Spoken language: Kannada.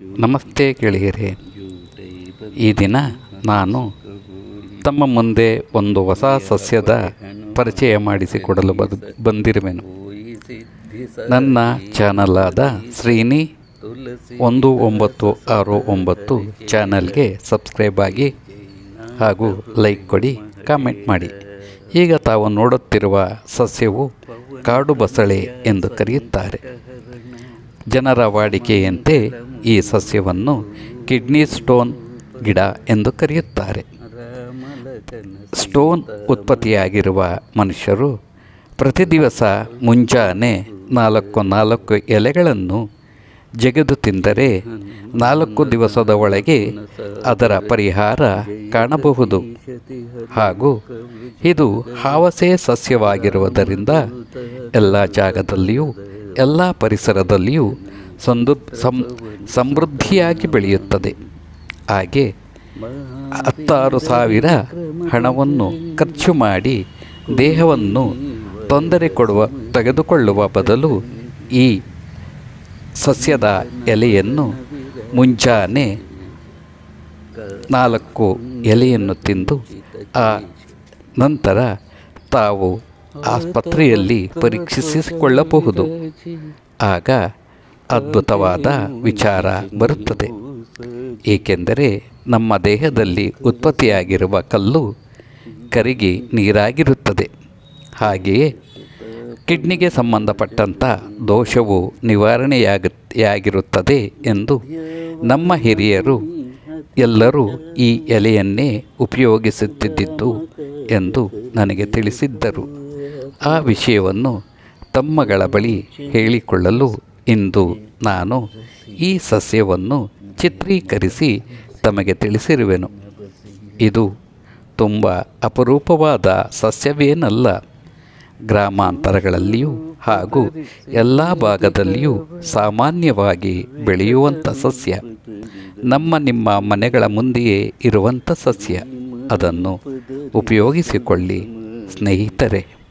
ನಮಸ್ತೆ ಗೆಳೆಯರೇ. ಈ ದಿನ ನಾನು ತಮ್ಮ ಮುಂದೆ ಒಂದು ಹೊಸ ಸಸ್ಯದ ಪರಿಚಯ ಮಾಡಿಸಿಕೊಡಲು ಬದು, ಬಂದಿರುವೆನು. ನನ್ನ ಚಾನಲ್ ಆದ ಶ್ರೀನಿ ಒಂದು ಒಂಬತ್ತು ಆರು ಒಂಬತ್ತು ಚಾನಲ್ಗೆ ಸಬ್ಸ್ಕ್ರೈಬ್ ಆಗಿ ಹಾಗೂ ಲೈಕ್ ಕೊಡಿ ಕಾಮೆಂಟ್ ಮಾಡಿ. ಈಗ ತಾವು ನೋಡುತ್ತಿರುವ ಸಸ್ಯವು ಕಾಡು ಬಸಳೆ ಎಂದು ಕರೆಯುತ್ತಾರೆ. ಜನರ ವಾಡಿಕೆಯಂತೆ ಈ ಸಸ್ಯವನ್ನು ಕಿಡ್ನಿ ಸ್ಟೋನ್ ಗಿಡ ಎಂದು ಕರೆಯುತ್ತಾರೆ. ಸ್ಟೋನ್ ಉತ್ಪತ್ತಿಯಾಗಿರುವ ಮನುಷ್ಯರು ಪ್ರತಿ ದಿವಸ ಮುಂಜಾನೆ ನಾಲ್ಕು ನಾಲ್ಕು ಎಲೆಗಳನ್ನು ಜಗೆದು ತಿಂದರೆ ನಾಲ್ಕು ದಿವಸದ ಒಳಗೆ ಅದರ ಪರಿಹಾರ ಕಾಣಬಹುದು. ಹಾಗೂ ಇದು ಹಾವಸೆ ಸಸ್ಯವಾಗಿರುವುದರಿಂದ ಎಲ್ಲ ಜಾಗದಲ್ಲಿಯೂ, ಎಲ್ಲ ಪರಿಸರದಲ್ಲಿಯೂ ಸಂದು ಸಮೃದ್ಧಿಯಾಗಿ ಬೆಳೆಯುತ್ತದೆ. ಹಾಗೆ ಹತ್ತಾರು ಸಾವಿರ ಹಣವನ್ನು ಖರ್ಚು ಮಾಡಿ ದೇಹವನ್ನು ತೊಂದರೆ ಕೊಡುವ, ತೆಗೆದುಕೊಳ್ಳುವ ಬದಲು ಈ ಸಸ್ಯದ ಎಲೆಯನ್ನು ಮುಂಜಾನೆ ನಾಲ್ಕು ಎಲೆಯನ್ನು ತಿಂದು, ಆ ನಂತರ ತಾವು ಆಸ್ಪತ್ರೆಯಲ್ಲಿ ಪರೀಕ್ಷಿಸಿಕೊಳ್ಳಬಹುದು. ಆಗ ಅದ್ಭುತವಾದ ವಿಚಾರ ಬರುತ್ತದೆ. ಏಕೆಂದರೆ ನಮ್ಮ ದೇಹದಲ್ಲಿ ಉತ್ಪತ್ತಿಯಾಗಿರುವ ಕಲ್ಲು ಕರಿಗೆ ನೀರಾಗಿರುತ್ತದೆ. ಹಾಗೆಯೇ ಕಿಡ್ನಿಗೆ ಸಂಬಂಧಪಟ್ಟಂಥ ದೋಷವು ನಿವಾರಣೆಯಾಗಿರುತ್ತದೆ ಎಂದು ನಮ್ಮ ಹಿರಿಯರು ಎಲ್ಲರೂ ಈ ಎಲೆಯನ್ನೇ ಉಪಯೋಗಿಸುತ್ತಿದ್ದಿದ್ದು ಎಂದು ನನಗೆ ತಿಳಿಸಿದ್ದರು. ಆ ವಿಷಯವನ್ನು ತಮ್ಮಗಳ ಬಳಿ ಹೇಳಿಕೊಳ್ಳಲು ಇಂದು ನಾನು ಈ ಸಸ್ಯವನ್ನು ಚಿತ್ರೀಕರಿಸಿ ತಮಗೆ ತಿಳಿಸಿರುವೆನು. ಇದು ತುಂಬ ಅಪರೂಪವಾದ ಸಸ್ಯವೇನಲ್ಲ. ಗ್ರಾಮಾಂತರಗಳಲ್ಲಿಯೂ ಹಾಗೂ ಎಲ್ಲ ಭಾಗದಲ್ಲಿಯೂ ಸಾಮಾನ್ಯವಾಗಿ ಬೆಳೆಯುವಂಥ ಸಸ್ಯ. ನಮ್ಮ ನಿಮ್ಮ ಮನೆಗಳ ಮುಂದೆಯೇ ಇರುವಂಥ ಸಸ್ಯ. ಅದನ್ನು ಉಪಯೋಗಿಸಿಕೊಳ್ಳಿ ಸ್ನೇಹಿತರೆ.